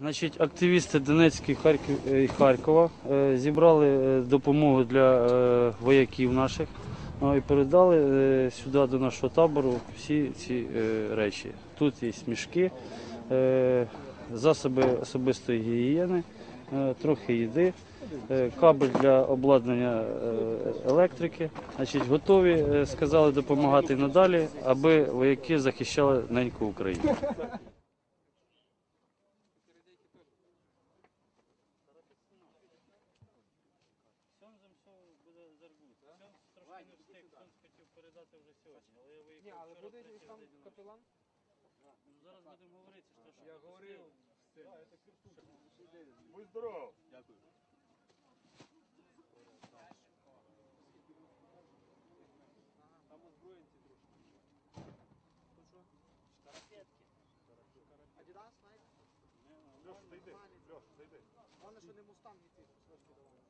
Значить, активісти Донецької Харків, е, і Харкова е, зібрали е, допомогу для вояків наших ну, і передали сюди до нашого табору всі ці речі. Тут є мішки, засоби особистої гігієни, трохи їди, е, кабель для обладнання е, електрики. Значить, готові, е, сказали, допомагати надалі, аби вояки захищали неньку Україну. Капелан? Зараз будемо говорити, що Я говорив. Будь Дякую. Там озброєнці трошки. Тут що? Адідас, знаєте? Льош, зайди. Льош, зайди. Головне, що не мустанг не ці.